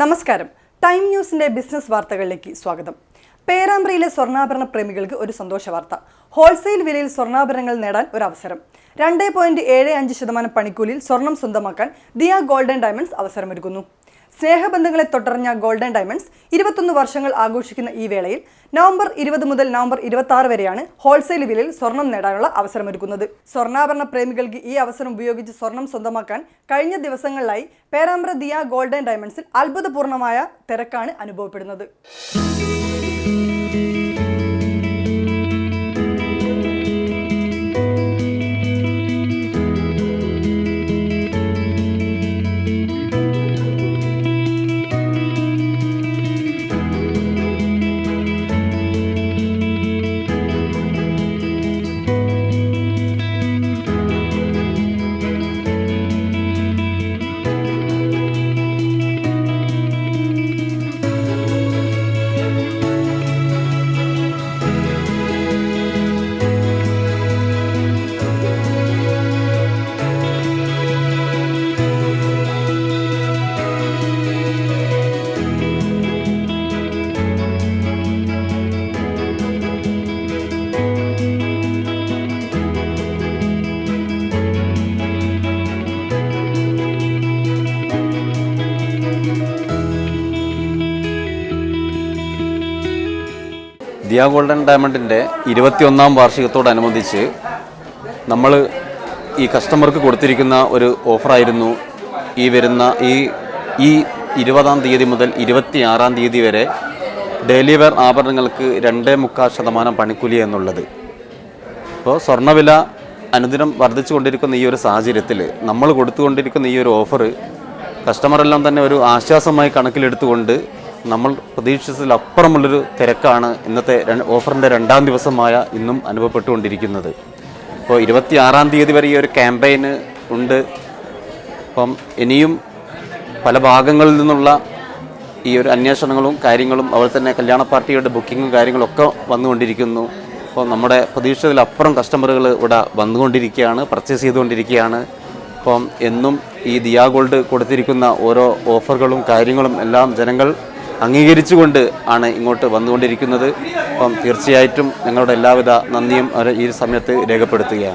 നമസ്കാരം. ടൈം ന്യൂസിന്റെ ബിസിനസ് വാർത്തകളിലേക്ക് സ്വാഗതം. പേരാമ്പ്രയിലെ സ്വർണാഭരണ പ്രേമികൾക്ക് ഒരു സന്തോഷ വാർത്ത. ഹോൾസെയിൽ വിലയിൽ സ്വർണാഭരണങ്ങൾ നേടാൻ ഒരു അവസരം. രണ്ട് പോയിന്റ് ഏഴ് അഞ്ച് ശതമാനം പണിക്കൂലിയിൽ സ്വർണം സ്വന്തമാക്കാൻ ദിയ ഗോൾഡൻ ഡയമണ്ട്സ് അവസരമൊരുക്കുന്നു. സ്നേഹബന്ധങ്ങളെ തുടർഞ്ഞ ഗോൾഡൻ ഡയമണ്ട്സ് ഇരുപത്തൊന്ന് വർഷങ്ങൾ ആഘോഷിക്കുന്ന ഈ വേളയിൽ നവംബർ ഇരുപത് മുതൽ നവംബർ ഇരുപത്തി ആറ് വരെയാണ് ഹോൾസെയിൽ വിലയിൽ സ്വർണം നേടാനുള്ള അവസരമൊരുക്കുന്നത്. സ്വർണാഭരണ പ്രേമികൾക്ക് ഈ അവസരം ഉപയോഗിച്ച് സ്വർണം സ്വന്തമാക്കാൻ കഴിഞ്ഞ ദിവസങ്ങളിലായി പേരാമ്പ്ര ദിയ ഗോൾഡൻ ഡയമണ്ട്സിൽ അത്ഭുതപൂർണമായ തിരക്കാണ് അനുഭവപ്പെടുന്നത്. ദിയ ഗോൾഡൻ ഡയമണ്ടിന്റെ ഇരുപത്തിയൊന്നാം വാർഷികത്തോടനുബന്ധിച്ച് നമ്മൾ ഈ കസ്റ്റമർക്ക് കൊടുത്തിരിക്കുന്ന ഒരു ഓഫറായിരുന്നു ഈ വരുന്ന ഈ ഈ ഇരുപതാം തീയതി മുതൽ ഇരുപത്തിയാറാം തീയതി വരെ ഡെയിലി വെയർ ആഭരണങ്ങൾക്ക് രണ്ടേ മുക്കാൽ ശതമാനം പണിക്കൂലി എന്നുള്ളത്. ഇപ്പോൾ സ്വർണവില അനുദിനം വർദ്ധിച്ചു കൊണ്ടിരിക്കുന്ന ഈ ഒരു സാഹചര്യത്തിൽ നമ്മൾ കൊടുത്തുകൊണ്ടിരിക്കുന്ന ഈ ഒരു ഓഫർ കസ്റ്റമറെല്ലാം തന്നെ ഒരു ആശ്വാസമായി കണക്കിലെടുത്തുകൊണ്ട് നമ്മൾ പ്രതീക്ഷിച്ചതിലപ്പുറമുള്ളൊരു തിരക്കാണ് ഇന്നത്തെ ഓഫറിന്റെ രണ്ടാം ദിവസമായ ഇന്നും അനുഭവപ്പെട്ടുകൊണ്ടിരിക്കുന്നത്. ഇപ്പോൾ ഇരുപത്തിയാറാം തീയതി വരെ ഈ ഒരു ക്യാമ്പയിന് ഉണ്ട്. അപ്പം ഇനിയും പല ഭാഗങ്ങളിൽ നിന്നുള്ള ഈ ഒരു അന്വേഷണങ്ങളും കാര്യങ്ങളും അതുപോലെ തന്നെ കല്യാണ പാർട്ടിയുടെ ബുക്കിങ്ങും കാര്യങ്ങളും ഒക്കെ വന്നുകൊണ്ടിരിക്കുന്നു. അപ്പോൾ നമ്മുടെ പ്രതീക്ഷിച്ചതിലപ്പുറം കസ്റ്റമറുകൾ ഇവിടെ വന്നുകൊണ്ടിരിക്കുകയാണ് പർച്ചേസ് ചെയ്തുകൊണ്ടിരിക്കുകയാണ്. അപ്പം എന്നും ഈ ദിയാ ഗോൾഡ് കൊടുത്തിരിക്കുന്ന ഓരോ ഓഫറുകളും കാര്യങ്ങളും എല്ലാം ജനങ്ങൾ അംഗീകരിച്ചുകൊണ്ട് ആണ് ഇങ്ങോട്ട് വന്നുകൊണ്ടിരിക്കുന്നത്. അപ്പം തീർച്ചയായിട്ടും ഞങ്ങളുടെ എല്ലാവിധ നന്ദിയും അവർ ഈ സമയത്ത് രേഖപ്പെടുത്തുകയാണ്.